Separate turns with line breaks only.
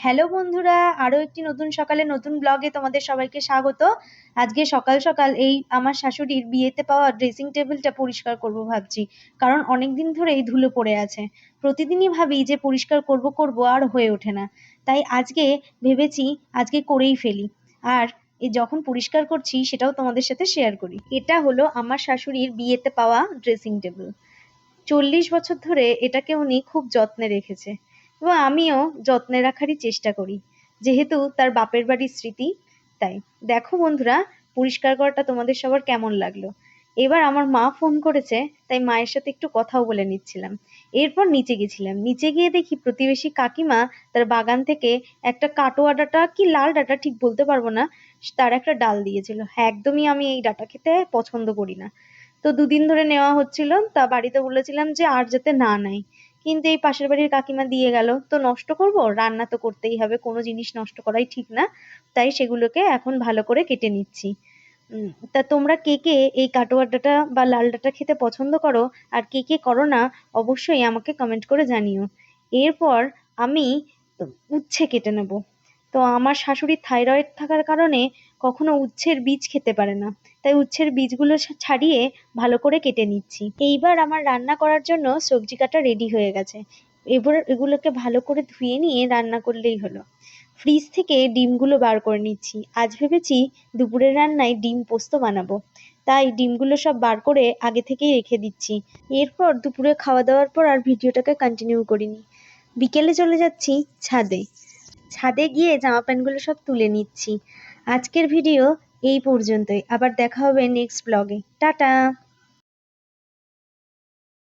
Hello বন্ধুরা আরও একটি নতুন সকালে নতুন ব্লগে তোমাদের সবাইকে স্বাগত। আজকে সকাল সকাল এই আমার শাশুড়ির বিয়েতে পাওয়া ড্রেসিং টেবিলটা পরিষ্কার করব ভাবছি, কারণ অনেক দিন ধরেই ধুলো পড়ে আছে। প্রতিদিনই ভাবি যে পরিষ্কার করব করব আর হয়ে ওঠে না। তাই আজকে ভেবেছি আজকে করেই ফেলি। আর এ যখন পরিষ্কার করছি সেটাও তোমাদের সাথে শেয়ার করি। এটা হলো আমার শাশুড়ির বিয়েতে পাওয়া ড্রেসিং টেবিল চল্লিশ বছর ধরে এটাকে উনি খুব যত্নে রেখেছে। এবং আমিও যত্নে রাখারই চেষ্টা করি। যেহেতু তার বাপের বাড়ির স্মৃতি, তাই। দেখো বন্ধুরা, পরিষ্কার করাটা তোমাদের সবার কেমন লাগল? এবার আমার মা ফোন করেছে, তাই মায়ের সাথে একটু কথাও বলে নিচ্ছিলাম। এরপর নিচে গেছিলাম। নিচে গিয়ে দেখি প্রতিবেশী কাকিমা তার বাগান থেকে একটা কাটোয়া ডাটা কি লাল ডাটা ঠিক বলতে পারব না, তার একটা ডাল দিয়েছিল। হ্যাঁ একদমই আমি এই ডাটা খেতে পছন্দ করি না। তো দুদিন ধরে নেওয়া হচ্ছিল, তা বাড়িতে বলেছিলাম যে আর যাতে না নেয়। কিন্তু এই পাশের বাড়ির কাকিমা দিয়ে গেল, তো নষ্ট করব? রান্না তো করতেই হবে, কোনো জিনিস নষ্ট করাই ঠিক না। তাই সেগুলোকে এখন ভালো করে কেটে নিচ্ছি। তা তোমরা কে কে এই কাটোয়া ডাটা বা লাল ডাটা খেতে পছন্দ করো আর কে কে করো না, অবশ্যই আমাকে কমেন্ট করে জানিও। এরপর আমি উচ্ছে কেটে নেব। তো আমার শাশুড়ির থাইরয়েড থাকার কারণে কখনো উচ্ছের বীজ খেতে পারে না। তাই উচ্ছের বীজগুলো ছাড়িয়ে ভালো করে কেটে নিচ্ছি। এইবার আমার রান্না করার জন্য সবজি কাটা রেডি হয়ে গেছে। এবার এগুলোকে ভালো করে ধুয়ে নিয়ে রান্না করলেই হলো। ফ্রিজ থেকে ডিমগুলো বার করে নিচ্ছি। আজ ভেবেছি দুপুরের রান্নায় ডিম পোস্ত বানাবো। তাই ডিমগুলো সব বার করে আগে থেকেই রেখে দিচ্ছি। এরপর দুপুরে খাওয়া দাওয়ার পর আর ভিডিওটাকে কন্টিনিউ করিনি। বিকেলে চলে যাচ্ছি ছাদে। ছাদে গিয়ে জামা প্যান্টগুলো সব তুলে নিচ্ছি। আজকের ভিডিও এই পর্যন্তই। আবার দেখা হবে নেক্সট ব্লগে টাটা!